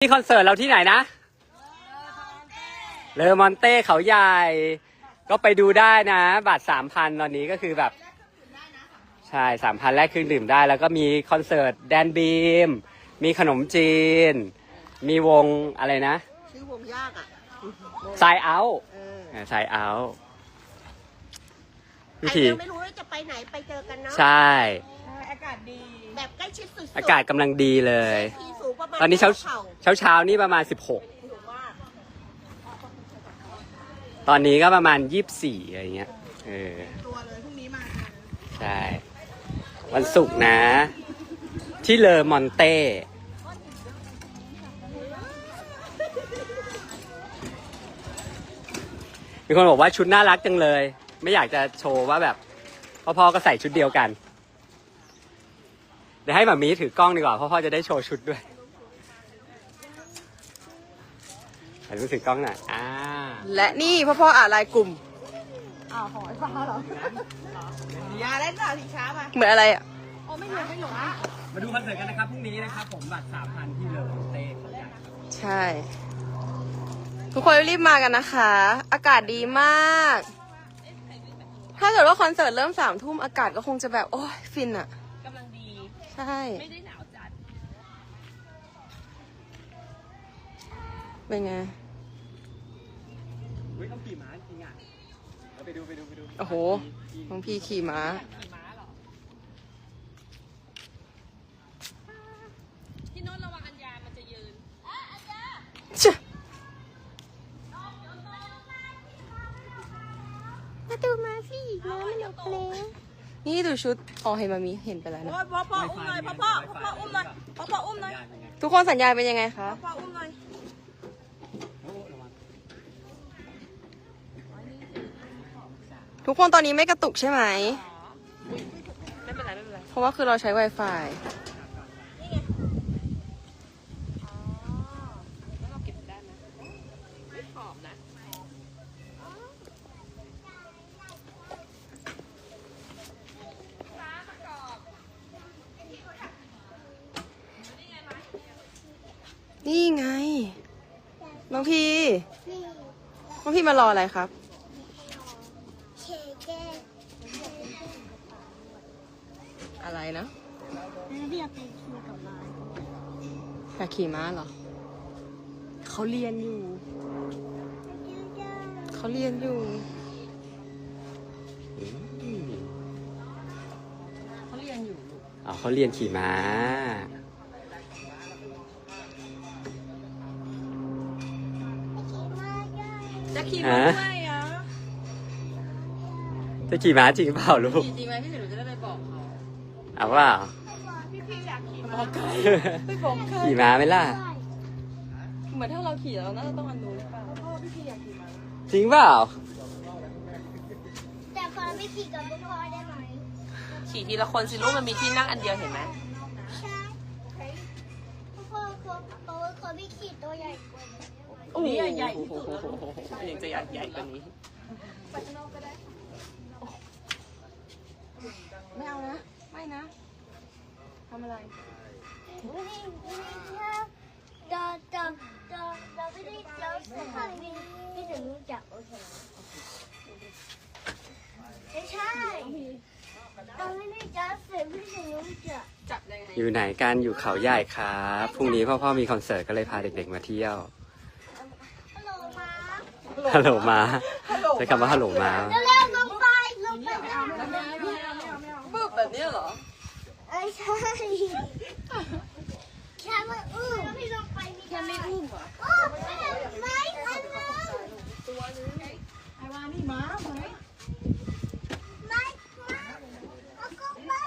นี่คอนเสิร์ตเราที่ไหนนะ เลอมอนเต้เขาใหญ่ ก็ไปดูได้นะบัตรสามพันตอนนี้ก็คือแบบ ใช่สามพันแรกเครื่องดื่มได้ แล้วก็มีคอนเสิร์ตแดนบีม มีขนมจีน มีวงอะไรนะ ชื่อวงยากอะไซเอาเออไซเอาวิใครธียังไม่รู้ว่าจะไปไหนไปเจอกันเนาะ ใช่ อากาศดี แบบใกล้ชิดสุดๆ อากาศกำลังดีเลยที่สูงประมาณตอนนี้เช้าข่าเช้าเช้าๆนี่ประมาณสิบหกตอนนี้ก็ประมาณยี่สิบสี่อะไรเงี้ยเออตัวเลยพรุ่งนี้มาใช่ วันศุกร์นะ ที่เลอมอนเต้มีคนบอกว่าชุดน่ารักจังเลย ไม่อยากจะโชว์ว่าแบบพ่อๆก็ใส่ชุดเดียวกัน เดี๋ยวให้หมามีถือกล้องดีกว่าพ่อจะได้โชว์ชุดด้วย ถ่ายรูปถือกล้องหน่อยอ่าและนี่พ่อพ่ออ่านลายกลุ่มอ้าวหอยฟ้าเหรออย่าเล่นหน่อยสิช้ามาเหมือนอะไรอะมาดูคอนเสิร์ตกันนะครับพรุ่งนี้นะครับผมบัตรสามพันที่เลอมอนเต้เขาใหญ่ครับใช่ ทุกคนรีบมากันนะคะ อากาศดีมาก ถ้าเกิดว่าคอนเสิร์ตเริ่มสามทุ่มอากาศก็คงจะแบบ โอ้ยฟินอะกำลังดี ใช่ ไม่ได้หนาวจัด เป็นไง เฮ้ยต้องขี่ม้าจริงอะเรา ไปดูไปดูไปดูโอ้โหน้องพี่ขี่ม้าขี่ม้าเหรอที่โน้นระวังอัญญามันจะยืนชะมาดูมาสิน้ำมันออกแล้วนี่ดูชุดอ๋อเห็นมามีเห็นไปแล้วนะโอ้ยพ่อพ่ออุ้มหน่อยพ่อพ่อพ่อพ่ออุ้มหน่อยพ่อพ่ออุ้มหน่อย ทุกคนสัญญาณเป็นยังไงคะ พ่อพ่ออุ้มหน่อย ทุกคนตอนนี้ไม่กระตุกใช่ไหม ไม่เป็นไรไม่เป็นไรเพราะว่าคือเราใช้ Wi-Fi แล้วเราเก็บได้ไหมไม่หอมนะ นี่ไง น้องพีน้องพี่มารออะไรครับ อะไรนะอยากขี่ม้าเหรอเขาเรียนอยู่เขาเรียนอยู่เขาเรียนอยู่อ๋อเขาเรียนขี่ม้าจะขี่ม้าด้วยจะขี่ม้าจริงเปล่าลูกจริงไหมพี่หนูจะได้ไปบอกเขา เอาเปล่าบอกใครไปบอกใครขี่ม้าไหมล่ะ เหมือนถ้าเราขี่เราน่าจะต้องอันนู้นหรือเปล่าพ่อพี่พี่อยากขี่ม้าจริงเปล่า แต่ขอไม่ขี่กับพ่อได้ไหมขี่ทีละคนสิลูกมันมีที่นั่งอันเดียวเห็นไหมใช่พ่อเขาเขาเขาไม่ขี่ตัวใหญ่กว่านี้ได้ไหมนี่ใหญ่ที่สุดแล้วยังจะใหญ่ใหญ่กว่านี้ไม่เอานะ ไม่นะทำอะไรไม่ได้ไม่ได้จะจะจะจะไม่ได้เจอสถานที่ที่ถึงรู้จักโอเคไม่ใช่เราไม่ได้เจอสิ่งที่ถึงรู้จักจับยังไงอยู่ไหนกันอยู่เขาใหญ่ครับพรุ่งนี้พ่อพ่อมีคอนเสิร์ตก็เลยพาเด็กๆมาเที่ยวฮัลโหลมาฮัลโหลมาใช้คำว่าฮัลโหลมา เร็วๆลงไปลงไปได้ ปึ๊บแบบนี้เหรอ เอ้ยใช่แค่ไม่อุ้มไม่ลงไปแค่ไม่อุ้มเหรออุ้มไม่ไม่อันนึงตัวนึงไอ้วานี่ม้าไหมไม่ม้าแล้วก็ไม่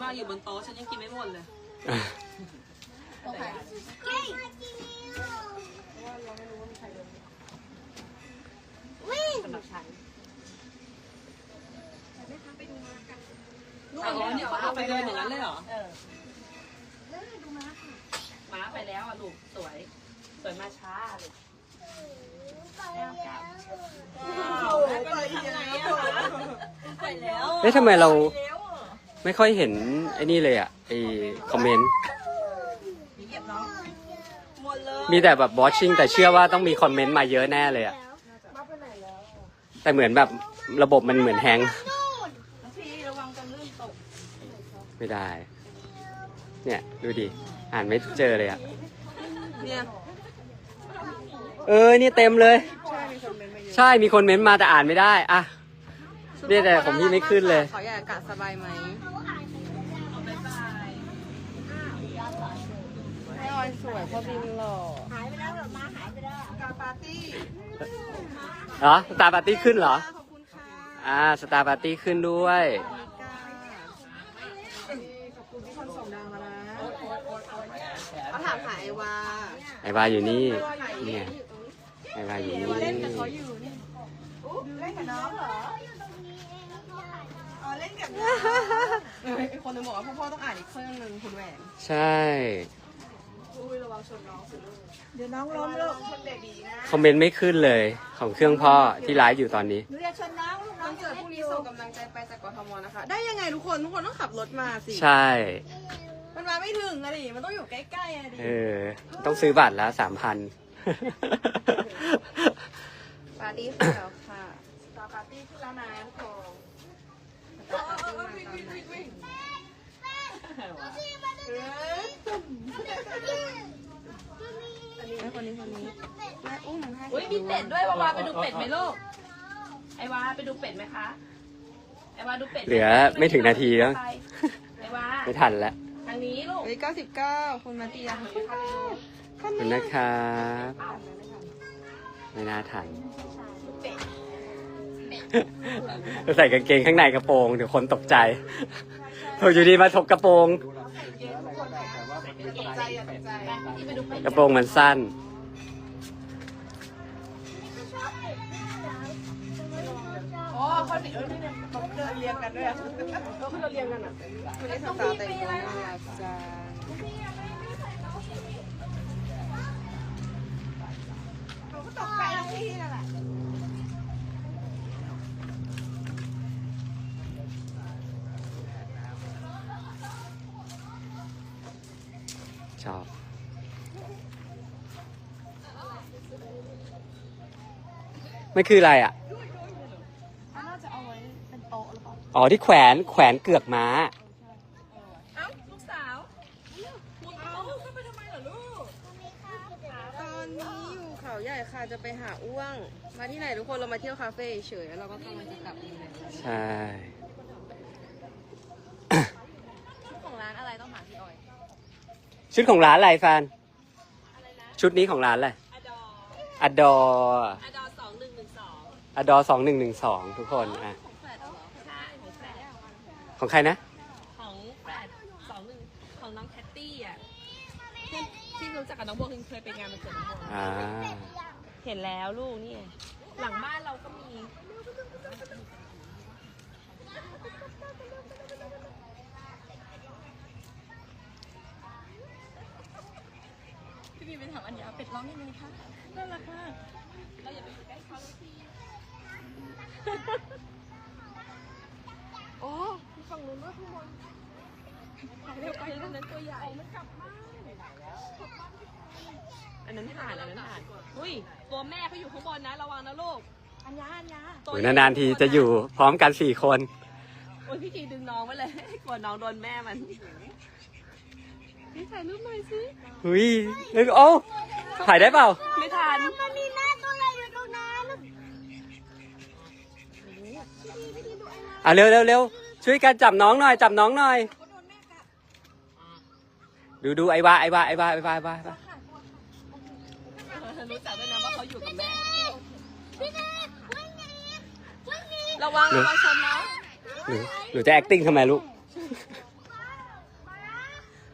ชาเขียวฉันว่าอยู่บนโต๊ะฉันยังกินไม่หมดเลยเฮ้ยวิ่งอ๋อเนี่ยเขาเอาไปเดินอย่างนั้นเลยเหรอม้าไปแล้วอะลูกสวย สวยมาช้าลูกไปแล้วไปแล้วเอ๊ะทำไมเรา ไม่ค่อยเห็นไอ้นี่เลยอะไอ้คอมเมนต์หมดมีแต่แบบบอชชิ่งแต่เชื่อว่าต้องมีคอมเมนต์มาเยอะแน่เลยอะแต่เหมือนแบบระบบมันเหมือนแฮงก์พี่ระวังจะลื่นตกไม่ได้ เนี่ยดูดิอ่านไม่เจอเลยอะเนี่ยเออนี่เต็มเลยใช่มีคนเมนต์มาเยอะใช่มีคนเม้นต์มาแต่อ่านไม่ได้อะ เนี่ยแต่ของพี่ไม่ขึ้นเลย ขออยากอากาศสบายไหมแม่ออยสวยพ่อบิมหล่อหายไปแล้วเหรอมาหายไปแล้วกาปาร์ตี้เหรอสตาร์ปาร์ตี้ขึ้นเหรอ ขอบคุณค่ะอ่าสตาร์ปาร์ตี้ขึ้นด้วยกาขอบคุณที่คนส่งดาวมานะเขาถามหาไอวาไอวาอยู่นี่ เนี่ย ไอวาอยู่นี่ เล่นกับเขาอยู่นี่อุ๊เล่นกับน้องเหรออ๋อ เล่นกับน้องไอคนนึงบอกว่าพ่อพ่อต้องอ่านอีกเครื่องนึงคุณแหวนใช่ อุ้ยระวังชนน้องสิลูกเดี๋ยวน้องล้มลูกชนเบบีนะคอมเมนต์ไม่ขึ้นเลยของเครื่องพ่อที่ไลฟ์อยู่ตอนนี้หนูอยากชวนน้องลูกคน้อองนจะเสิร์ตพเล่รุ่นงอนี้ยู่ส่งกำลังใจไปจากกทมนะคะ ได้ยังไงทุกคนทุกคนต้องขับรถมาสิ ใช่ มันมาไม่ถึงอะดิมันต้องอยู่ใกล้ๆอะดิเออ ต้องซื้อบัตรแล้วสามพันปาร์ตี้ขึ้นแล้วค่ะสตาร์ปาร์ตี้ขึ้นแล้วนะทุกคน สตาร์ปาร์ตี้มาตอนไหนไอ้คนนี้คนนี้แม่อุ้มให้อุ้ยมีเป็ดด้วยวาวาไปดูเป็ดไหมลูก ไอวาไปดูเป็ดไหมคะ ไอวาดูเป็ดเหลือไม่ถึงนาทีแล้ว ไอวาไม่ทันแล้วทางนี้ลูกเฮ้ยเก้าสิบเก้าคุณมาตีอะคุณนะครับไม่น่าทัน ใส่กางเกงข้างในกระโปรงเดี๋ยวคนตกใจอยู่ดีมาถกกระโปรง กระโปรงมันสั้น อ๋อเขาเดินเขาเดินเรียงกันด้วยอะเขาเดินเรียงกันอะคุณนี่สตาร์แต่งตัวน่ารักจังตกใจที่นั่นแหละ ชอบ มันคืออะไรอะ น่าจะเอาไว้เป็นโต๊ะหรือเปล่าอ๋อที่แขวนแขวนเกือกม้า เอ้าลูกสาวคุณเอาเข้าไปทำไมเหรอลูก ตอนนี้อยู่เขาใหญ่ค่ะจะไปหาอ้วง มาที่ไหนทุกคนเรามาเที่ยวคาเฟ่เฉยแล้วเราก็กำลังจะกลับนี่แหละใช่ ของร้านอะไรต้องหาพี่ออย ชุดของร้านอะไรแฟนชุดนี้ของร้านอะไรอดออดออดอสองหนึ่งหนึ่งสองอดอสองหนึ่งหนึ่งสองทุกคนอะของแฟดเหรอใช่ของแฟดของใครนะ ของแฟดสองหนึ่งของน้องแคตตี้อะที่ที่รู้จักกับน้องโบคือเคยไปงานวันเกิดน้องโบอ่า เห็นแล้วลูกนี่ไงหลังบ้านเราก็มี พี่บีเป็น ถามอันยาเป็ดร้องยังไงคะน่ารักมากเราอย่าไปอยู่ใกล้เขาเลยพี่โอ้ฝั่งนู้นด้วยทุกคนเร็วไปอันนั้นตัวใหญ่อันนั้นห่านอันนั้นห่านอุ้ยตัวแม่เขาอยู่ข้างบนนะระวังนะลูกอันยาอันยาตัวโอ้ยใหญ่นานๆทีจะอยู่พร้อมกันสี่คนโอ้ยพี่ทีดึงน้องไว้เลยกลัวน้องโดนแม่มัน พี่ถ่ายรูปหน่อยสิหุยนึกโอ้ถ่ายได้เปล่า ไม่ทันมันมีแม่ตัวอะไรอยู่ตรงนั้นอะเร็วเร็วเร็วช่วยกันจับน้องหน่อย จับน้องหน่อย ดูดูไอวาไอวาไอวาไอวาไอวาไอ้วารู้จักด้วยนะว่าเขาอยู่กับแม่พี่เนทวิ่งหนีวิ่งหนีระวังระวังชนน้องหนูหนูจะ acting ทำไมลูก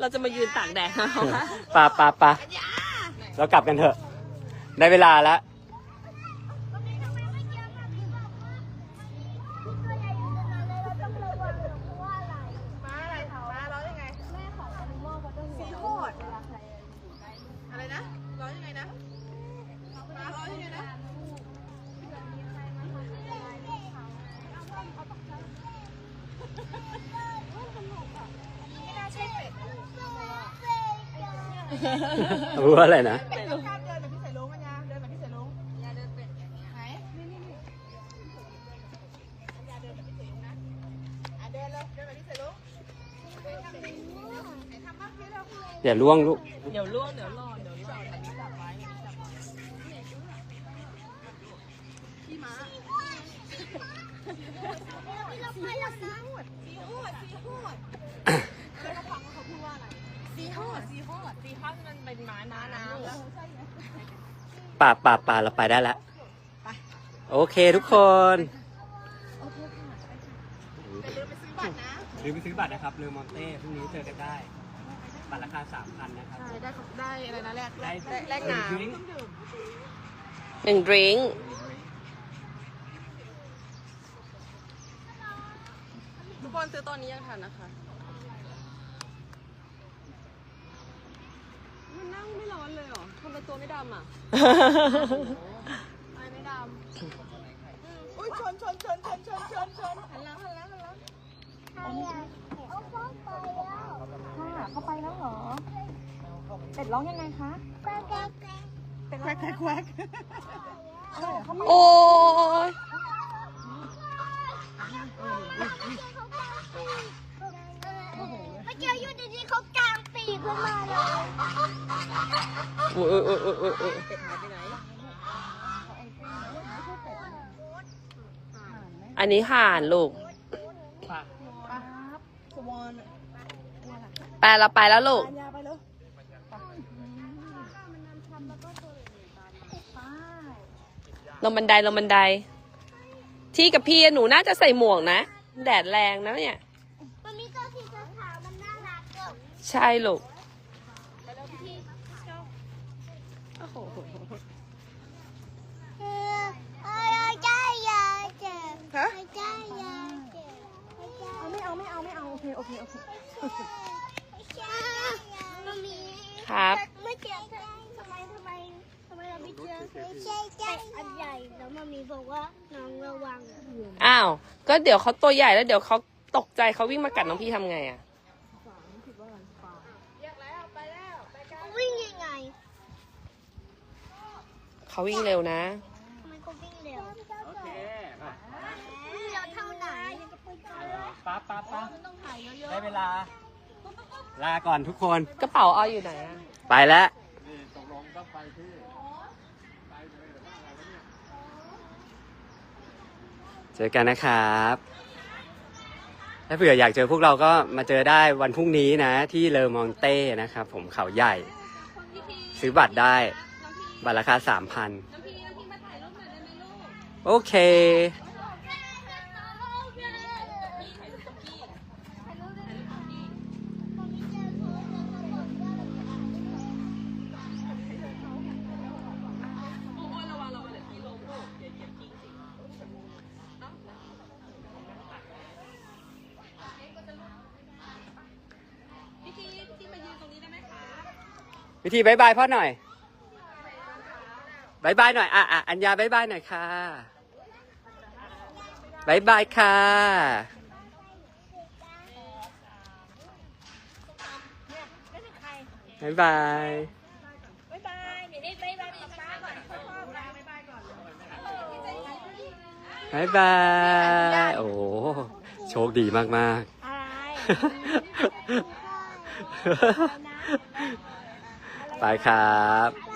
เราจะมายืนตากแดดเขาค่ะปาปาปาเรากลับกันเถอะ ได้เวลาแล้ว รู้วอะไรนะเดินแบบพี่ใส่ลุงมันยาเดินแบบพี่ใส่ลุงเดินเป็อยไหนเดินแบบพี่ใส่ลุงะอเนี่ยาล่วงลูกเดี๋ยวล่วงเดี๋ยวรอเดี๋ยวรอจับไว้พี่ม้าพี่เรไปล้วนะสีอูดสีอูดแล้วก็งเขาพู ว่าอะไรสีหดสีหดซีฮอสมันเป็นม้าม้าน้ำแล้วป่าป่าป่าเราไปได้แล้วโอเคทุกคนอย่าลืมไปซื้อบัตรนะลืมไปซื้อบัตรนะครับเรือมอนเต้พรุ่งนี้เจอกันได้ บัตรราคาสามพันนะครับใช่ได้ของได้อะไรนะแลกได้แลกน้ดริงก์ำหนึ่งดริงก์ทุกคนซื้อตอนนี้ยังทันนะคะ มันนั่งไม่ร้อนเลยเหรอ ทำไมตัวไม่ดำอะทำไมไม่ดำอุ้ยชนชนชนชนชนชนชนหันหลังหันหลังหันหลังเอาเข้าไปแล้วค่ะเข้าไปแล้วเหรอ เป็ดร้องยังไงคะแป๊กแป๊กแป๊กแควกแควกโอ้ยเมื่อกี้อยู่ดีๆเขากางปีกขึ้นมา เลยโอ้ยโอ้ยโอ้ยโอ้ยโอ้ยโอ้ยอันนี้ห่านลูกไปเราไปแล้วลูกลงบันไดลงบันได ที่กับพี่หนูน่าจะใส่หมวกนะ แดดแรงนะเนี่ย มันมีตัวสีขาวมันน่ารักเกินใช่ลูก เออเอ้ยใจยาย เจ็บฮะใจยายเจ็บเอาไม่เอาไม่เอาไม่เอาโอเคโอเคโอเคมันมีครับเมื่อกี้ทำไมทำไมทำไมเราไม่เจอใช่ใช่อันใหญ่แล้วมันมีบอกว่าน้องระวังอ้าวก็เดี๋ยวเขาตัวใหญ่แล้วเดี๋ยวเขาตกใจเขาวิ่งมากัดน้องพี่ทำไงอะวิ่งยังไงเขาวิ่งเร็วนะ ทำไมเขาวิ่งเร็ว โอเคมา วิ่งเร็วเท่าไหน ป้าป้าป้าได้เวลา ลาก่อนทุกคน กระเป๋าเอาอยู่ไหนอะไปแล้ว เจอกันนะครับ ถ้าเผื่ออยากเจอพวกเราก็มาเจอได้วันพรุ่งนี้นะ ที่เลอมองเต้นะครับ ผมเขาใหญ่ ซื้อบัตรได้ บัตรราคาสามพันน้ำพี่น้ำพี่มาถ่ายรูปหน่อยได้ไหมลูก โอเค วิธีบายบายพ่อหน่อยบายบายหน่อย อะอะอัญญาบายบายหน่อยค่ะบายบายค่ะบายบาย บ๊ายบายเดี๋ยวได้บ๊ายบายป๊าป๊าก่อนบ๊ายบายก่อนบายบาย โอ้โหโชคดีมากอะไรๆ ไปครับ